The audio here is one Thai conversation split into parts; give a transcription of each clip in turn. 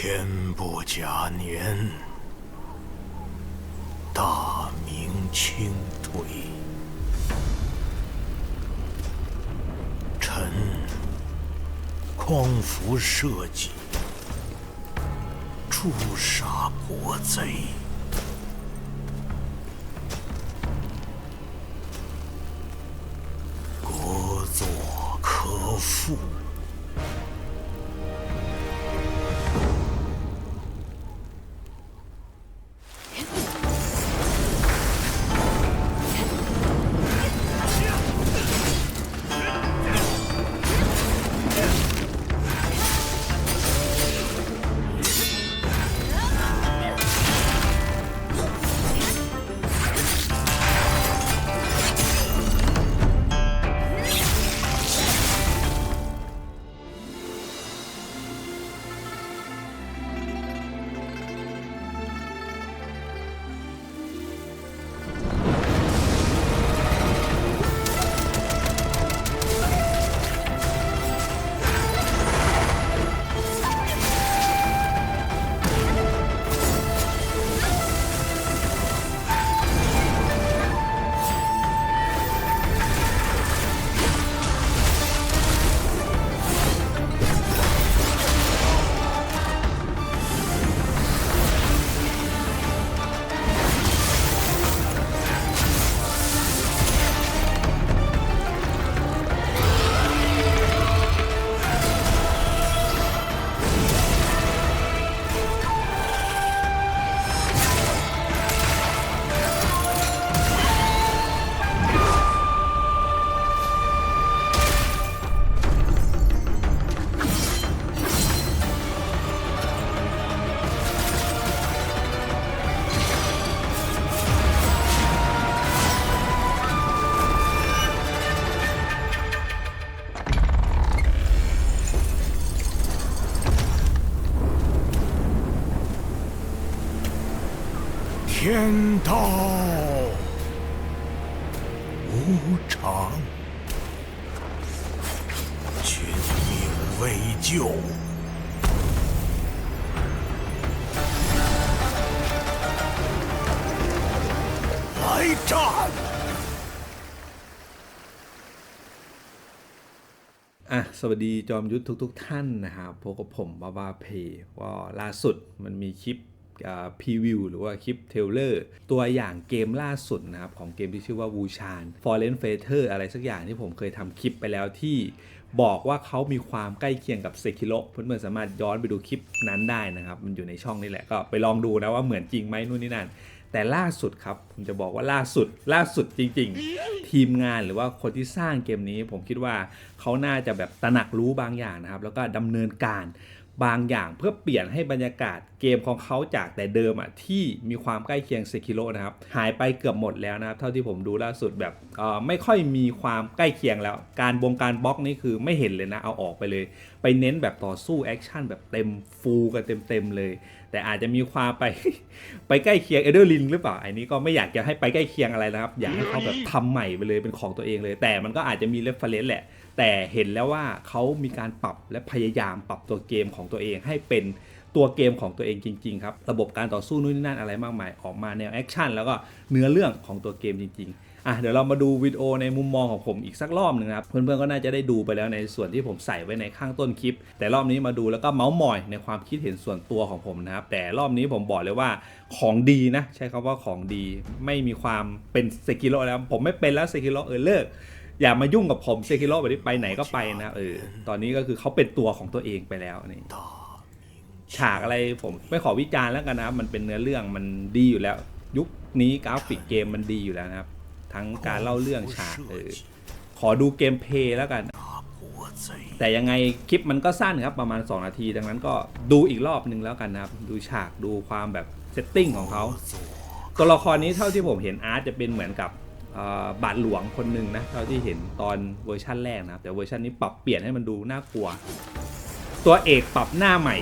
天不假年，大明清退。臣匡扶社稷，诛杀国贼。国祚可复。天道无常，君命未就。来战！ อ่ะสวัสดีจอมยุทธทุก ๆ ท่านนะครับพบกับผมบาบาเพว่าล่าสุดมันมีคลิป พรีวิวหรือว่าคลิปเทเลอร์ตัวอย่างเกมล่าสุดนะครับ ของเกมที่ชื่อว่าวูชาน Fallen f a t e r อะไรสักอย่างที่ผมเคยทำคลิปไปแล้วที่บอกว่าเขามีความใกล้เคียงกับเซคิโ o เพื่อนๆสามารถย้อนไปดูคลิปนั้นได้นะครับ มันอยู่ในช่องนี่แหละก็ไปลองดูนะว่าเหมือนจริงไหมนู่นนี่นั่นแต่ล่าสุดครับ ผมจะบอกว่าล่าสุด ล่าสุดจริง ๆ ทีมงานหรือว่าคนที่สร้างเกมนี้ ผมคิดว่าเขาน่าจะแบบตระหนักรู้บางอย่างนะครับ แล้วก็ดำเนินการบางอย่างเพื่อเปลี่ยนให้บรรยากาศเกมของเขาจากแต่เดิมอะที่มีความใกล้เคียงเซคิโ o นะครับหายไปเกือบหมดแล้วนะครับ เท่าที่ผมดูล่าสุดแบบไม่ค่อยมีความใกล้เคียงแล้ว การวงการบล็อกนี่คือไม่เห็นเลยนะเอาออกไปเลย ไปเน้นแบบต่อสู้แอคชั่นแบบเต็มฟูลกันเต็มๆเลย แต่อาจจะมีความไปไปใกล้เคียงเอเดอร์ลินหรือเปล่าอันนี้ก็ไม่อยากจะให้ไปใกล้เคียงอะไรนะครับ อยากให้เขาแบบทำใหม่ไปเลยเป็นของตัวเองเลย แต่มันก็อาจจะมีเรฟเฟรนซ์แหละ แต่เห็นแล้วว่าเขามีการปรับและพยายามปรับตัวเกมของตัวเองให้เป็น ตัวเกมของตัวเองจริงๆครับระบบการต่อสู้นู่นนี่นั่นอะไรมากมายออกมาแนวแอคชั่นแล้วก็เนื้อเรื่องของตัวเกมจริงๆอะเดี๋ยวเรามาดูวิดีโอในมุมมองของผมอีกสักรอบหนึ่งนะครับเพื่อนๆก็น่าจะได้ดูไปแล้วในส่วนที่ผมใส่ไว้ในข้างต้นคลิป แต่รอบนี้มาดูแล้วก็เมาส์มอยในความคิดเห็นส่วนตัวของผมนะครับแต่รอบนี้ผมบอกเลยว่าของดีนะใช้คำว่าของดี ไม่มีความเป็นเซกิโ o แล้วผมไม่เป็นแล้วเซกิโ o เออเลิกอย่ามายุ่งกับผมเซคิโ o แบบนี้ไปไหนก็ไปนะเออ ตอนนี้ก็คือเขาเป็นตัวของตัวเองไปแล้วนี่ ฉากอะไรผมไม่ขอวิจารณ์แล้วกันนะครับ มันเป็นเนื้อเรื่องมันดีอยู่แล้ว ยุคนี้กราฟิกเกมมันดีอยู่แล้วนะครับ ทั้งการเล่าเรื่องฉากเออขอดูเกมเพลย์แล้วกัน แต่ยังไงคลิปมันก็สั้นครับประมาณ 2 นาที ดังนั้นก็ดูอีกรอบหนึ่งแล้วกันนะครับ ดูฉากดูความแบบเซตติ้งของเขาตัวละครนี้เท่าที่ผมเห็นอาร์ตจะเป็นเหมือนกับบาทหลวงคนหนึ่งนะเท่าที่เห็นตอนเวอร์ชั่นแรกนะครับแต่เวอร์ชันนี้ปรับเปลี่ยนให้มันดูน่ากลัว ตัวเอกปรับหน้าใหม่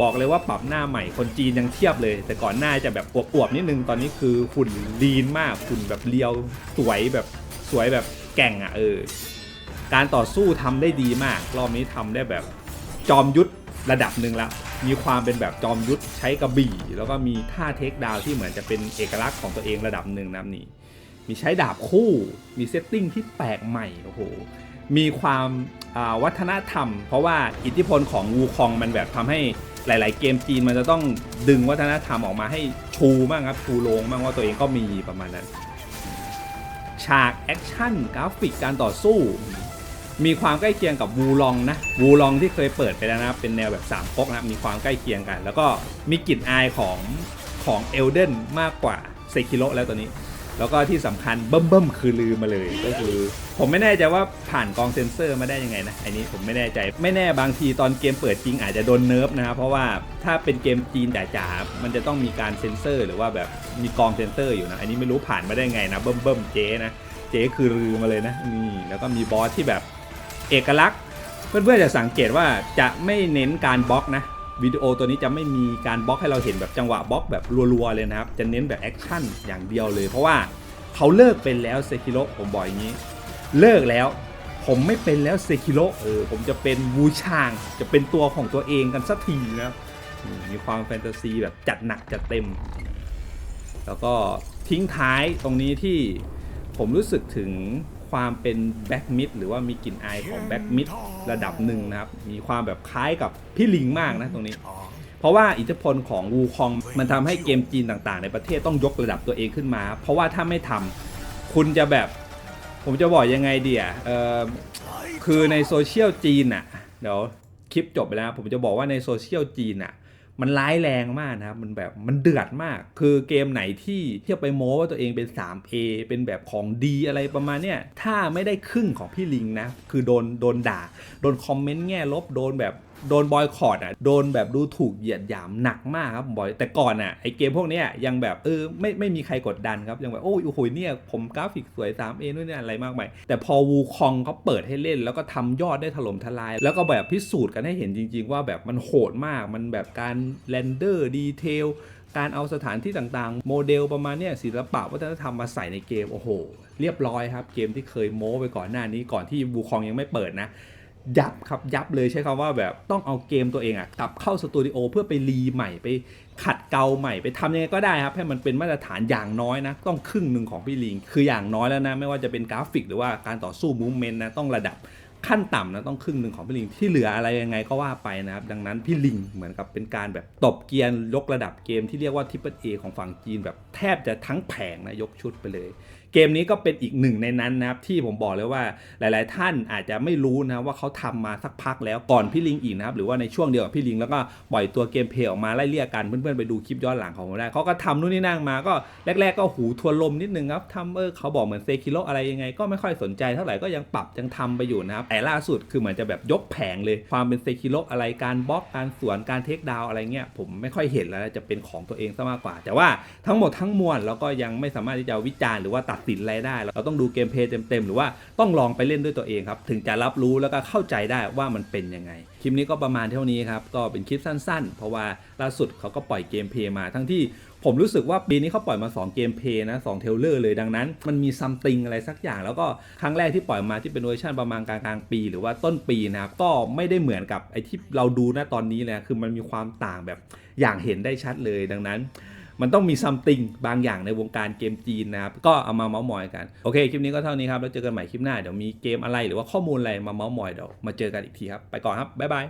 บอกเลยว่าปรับหน้าใหม่คนจีนยังเทียบเลย แต่ก่อนหน้าจะแบบอวบๆนิดนึงตอนนี้คือหุ่นลีนมากหุ่นแบบเรียวสวยแบบสวยแบบแก่งอะเออการต่อสู้ทำได้ดีมาก รอบนี้ทำได้แบบจอมยุทธระดับหนึ่งล้วมีความเป็นแบบจอมยุทธใช้กระบี่ แล้วก็มีท่าเทคดาวที่เหมือนจะเป็นเอกลักษณ์ของตัวเองระดับหนึ่งนะนี่มีใช้ดาบคู่มีเซตติ้งที่แปลกใหม่โอ้โหมีความวัฒนธรรม เพราะว่าอิทธิพลของวูคองมันแบบทำให้หลาย ๆ เกมจีนมันจะต้องดึงวัฒนธรรมออกมาให้ชูบ้างครับชูโรงบ้างว่าตัวเองก็มีประมาณนั้น ฉากแอคชั่นกราฟิกการต่อสู้ มีความใกล้เคียงกับวูลองนะวูลองที่เคยเปิดไปแล้วนะเป็นแนวแบบสามก๊กนะมีความใกล้เคียงกัน แล้วก็มีกลิ่นอายของของเอลเดนมากกว่าเซคิโ o แล้วตัวนี้ แล้วก็ที่สำคัญเบิ่มเบิ่มๆคือลืมมาเลยก็คือ ผมไม่แน่ใจว่าผ่านกองเซนเซอร์มาได้ยังไงนะ อันนี้ผมไม่แน่ใจไม่แน่บางทีตอนเกมเปิดจริงอาจจะโดนเนิร์ฟนะครับเพราะว่าถ้าเป็นเกมจีนจ๋าๆมันจะต้องมีการเซนเซอร์ หรือว่าแบบมีกองเซนเซอร์อยู่นะอันนี้ไม่รู้ผ่านมาได้ไงนะเบิ่มเบิ่มๆเจ๊นะเจ๊คือลืมมาเลยนะนี่แล้วก็มีบอสที่แบบเอกลักษณ์เพื่อนๆจะสังเกตว่าจะไม่เน้นการบล็อกนะ วิดีโอตัวนี้จะไม่มีการบล็อกให้เราเห็นแบบจังหวะบล็อกแบบรัวๆเลยนะครับ จะเน้นแบบแอคชั่นอย่างเดียวเลย เพราะว่าเขาเลิกเป็นแล้วเซคิโ o ผมบอกอย่างนี้ เลิกแล้วผมไม่เป็นแล้วเซคิโ o เออผมจะเป็นวูชางจะเป็นตัวของตัวเองกันสักทีนะครับมีความแฟนตาซีแบบจัดหนักจัดเต็ม แล้วก็ทิ้งท้ายตรงนี้ที่ผมรู้สึกถึง ความเป็นแบ็กมิดหรือว่ามีกลิ่นอายของแบ็กมิดระดับหนึ่งนะครับ มีความแบบคล้ายกับพี่ลิงมากนะตรงนี้ เพราะว่าอิทธิพลของวูคองมันทำให้เกมจีนต่างๆ ในประเทศต้องยกระดับตัวเองขึ้นมา เพราะว่าถ้าไม่ทำคุณจะแบบ ผมจะบอกยังไงเดีอะเออคือในโซเชียลจีนอะเดี๋ยวคลิปจบไปแล้ว ผมจะบอกว่าในโซเชียลจีนอะ มันร้ายแรงมากนะครับ มันแบบมันเดือดมาก คือเกมไหนที่เที่ยวไปโม้ว่าตัวเองเป็น 3A เป็นแบบของดีอะไรประมาณเนี้ยถ้าไม่ได้ครึ่งของพี่ลิงนะ คือโดนโดนด่า โดนคอมเมนต์แง่ลบโดนแบบ โดนบอยคอร์ดอะโดนแบบดูถูกเหยียดหยามหนักมากครับบอยแต่ก่อนอะไอเกมพวกเนี้ยยังแบบเออไม่ไม่มีใครกดดันครับยังแบบโอ้ยโอ้โหเนี่ยผมกราฟิกสวย 3A นู่นนี่อะไรมากมายแต่พอวูคองเขาเปิดให้เล่น แล้วก็ทำยอดได้ถล่มทลาย แล้วก็แบบพิสูจน์กันให้เห็นจริง ๆ ว่าแบบมันโหดมากมันแบบการเรนเดอร์ดีเทลการเอาสถานที่ต่างๆ โมเดลประมาณเนี้ยศิลปะวัฒนธรรมมาใส่ในเกมโอ้โห เรียบร้อยครับ เกมที่เคยโม้ไปก่อนหน้านี้ก่อนที่วูคองยังไม่เปิดนะ ยับครับยับเลยใช้คำว่าแบบต้องเอาเกมตัวเองอะกลับเข้าสตูดิโอเพื่อไปรีใหม่ไปขัดเกลาใหม่ไปทำยังไงก็ได้ครับ ให้มันเป็นมาตรฐานอย่างน้อยนะ ต้องครึ่งหนึ่งของพี่ลิง คืออย่างน้อยแล้วนะ ไม่ว่าจะเป็นกราฟิกหรือว่าการต่อสู้มูฟเมนต์นะ ต้องระดับ ขั้นต่ำนะต้องครึ่งหนึ่งของพี่ลิงที่เหลืออะไรยังไงก็ว่าไปนะครับ ดังนั้นพี่ลิงเหมือนกับเป็นการแบบตบเกียร์ยกระดับเกมที่เรียกว่าทิปเปิลเอของฝั่งจีนแบบแทบจะทั้งแผงนะยกชุดไปเลย เกมนี้ก็เป็นอีกหนึ่งในนั้นนะครับที่ผมบอกเลยว่าหลาย ๆ ท่านอาจจะไม่รู้นะว่าเขาทำมาสักพักแล้วก่อนพี่ลิงอีกนะครับหรือว่าในช่วงเดียวกับพี่ลิงแล้วก็ปล่อยตัวเกมเพลย์ออกมาไล่เลี่ยกันเพื่อน ๆ ไปดูคลิปย้อนหลังของผมได้เขาก็ทำนู่นนี่นั่งมาก็แรก ๆ ก็หูทวนลมนิดนึงครับทำเออเขาบอกเหมือนเซคิโ o อะไรยังไง ก็ไม่ค่อยสนใจเท่าไหร่ก็ยังปรับยังทำไปอยู่นะครับแต่ล่าสุดคือเหมือนจะแบบยกแผงเลย ความเป็นเซคิโ o อะไรการบล็อกการสวนการเทคดาวอะไรเงี้ยผมไม่ค่อยเห็นแล้วจะเป็นของตัวเองซะมากกว่า แต่ว่าทั้งหมดทั้งมวลเราก็ยังไม่สามารถที่จะวิจารณ์หรือว่าตัดสินอะไรได้ เราต้องดูเกมเพย์เต็มๆหรือว่าต้องลองไปเล่นด้วยตัวเองครับถึงจะรับรู้แล้วก็เข้าใจได้ว่ามันเป็นยังไงคลิปนี้ก็ประมาณเท่านี้ครับก็เป็นคลิปสั้น ๆ เพราะว่าล่าสุดเขาก็ปล่อยเกมเพย์มาทั้งที่ ผมรู้สึกว่าปีนี้เขาปล่อยมา 2 เกมเพย์นะ2เทเลอร์เลยดังนั้น มันมีซัมติงอะไรสักอย่าง แล้วก็ครั้งแรกที่ปล่อยมาที่เป็นเวอร์ชันประมาณกลางๆปี หรือว่าต้นปีนะครับก็ไม่ได้เหมือนกับไอที่เราดูณตอนนี้เลยนะคือมันมีความต่างแบบอย่างเห็นได้ชัดเลยดังนั้นมันต้องมีซัมติงบางอย่างในวงการเกมจีนนะครับ ก็เอามาเมาส์มอยกัน โอเค คลิปนี้ก็เท่านี้ครับ แล้วเจอกันใหม่คลิปหน้า เดี๋ยวมีเกมอะไรหรือว่าข้อมูลอะไรมาเมาส์มอยเดี๋ยวมาเจอกันอีกทีครับ ไปก่อนครับ บ๊ายบาย